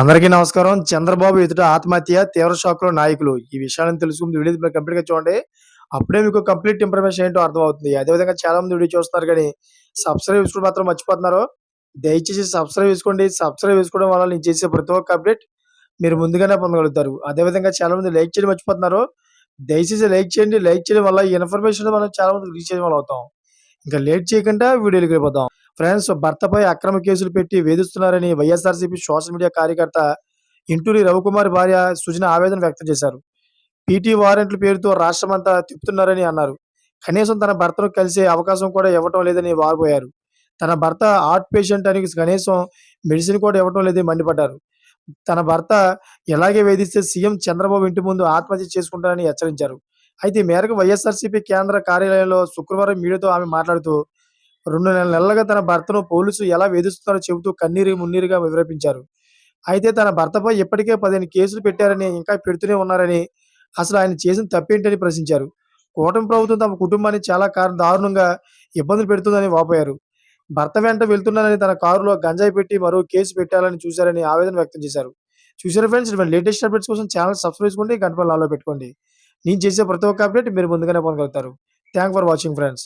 అందరికీ నమస్కారం. చంద్రబాబు ఎదుట ఆత్మహత్య తీవ్ర షాక్లో నాయకులు. ఈ విషయాన్ని తెలుసుకుంది వీడియో కంప్లీట్గా చూడండి. అప్పుడే మీకు కంప్లీట్ ఇన్ఫర్మేషన్ ఏంటో అర్థమవుతుంది. అదేవిధంగా చాలా మంది వీడియో చూస్తున్నారు కానీ సబ్స్క్రైబ్ చేసుకోవడం మాత్రం మర్చిపోతున్నారు. దయచేసి సబ్స్క్రైబ్ చేసుకోండి. సబ్స్క్రైబ్ చేసుకోవడం వల్ల నేను చేసే ప్రతి ఒక్క అప్డేట్ మీరు ముందుగానే పొందగలుగుతారు. అదేవిధంగా చాలా మంది లైక్ చేయడం మర్చిపోతున్నారు. దయచేసి లైక్ చేయండి. లైక్ చేయడం వల్ల ఈ ఇన్ఫర్మేషన్ మనం చాలా మంది రీచ్ చేయడం వల్ల అవుతాం. ఇంకా లేట్ చేయకుండా వీడియోకి వెళ్ళిపోతాం ఫ్రెండ్స్ భర్తపై అక్రమ కేసులు పెట్టి వేధిస్తున్నారని వైఎస్ఆర్సీపీ సోషల్ మీడియా కార్యకర్త ఇంటూరి రవికుమార్ భార్య సుజన ఆవేదన వ్యక్తం చేశారు. పీటీ వారెంట్ల పేరుతో రాష్ట్రమంతా తిప్పుతున్నారని అన్నారు. కనీసం తన భర్తను కలిసే అవకాశం కూడా ఇవ్వటం లేదని వారిపోయారు తన భర్త హార్ట్ పేషెంట్ అని కనీసం మెడిసిన్ కూడా ఇవ్వటం లేదని మండిపడ్డారు. తన భర్త ఎలాగే వేధిస్తే సీఎం చంద్రబాబు ఇంటి ముందు ఆత్మహత్య చేసుకుంటారని హెచ్చరించారు. అయితే ఈ మేరకు వైఎస్ఆర్సీపీ కేంద్ర కార్యాలయంలో శుక్రవారం మీడియాతో ఆమె మాట్లాడుతూ రెండు నెల నెలలుగా తన భర్తను పోలీసు ఎలా వేధిస్తున్నారో చెబుతూ కన్నీరు మున్నీరుగా వివరించారు. అయితే తన భర్తపై ఇప్పటికే పదిహేను కేసులు పెట్టారని ఇంకా పెడుతూనే ఉన్నారని అసలు ఆయన చేసిన తప్పేంటని ప్రశ్నించారు. కూటమి ప్రభుత్వం తమ కుటుంబాన్ని చాలా కారు దారుణంగా ఇబ్బందులు పెడుతుందని వాపోయారు. భర్త వెంట వెళ్తున్నానని తన కారులో గంజాయి పెట్టి మరో కేసు పెట్టాలని చూశారని ఆవేదన వ్యక్తం చేశారు. చూసారు ఫ్రెండ్స్ లేటెస్ట్ అప్డేట్స్ కోసం ఛానల్ సబ్స్క్రైబ్ చేసుకోండి గంట పనులు పెట్టుకోండి. నేను చేసే ప్రతి ఒక్క అప్డేట్ మీరు ముందుగానే పొందగలుగుతారు. Thank for watching friends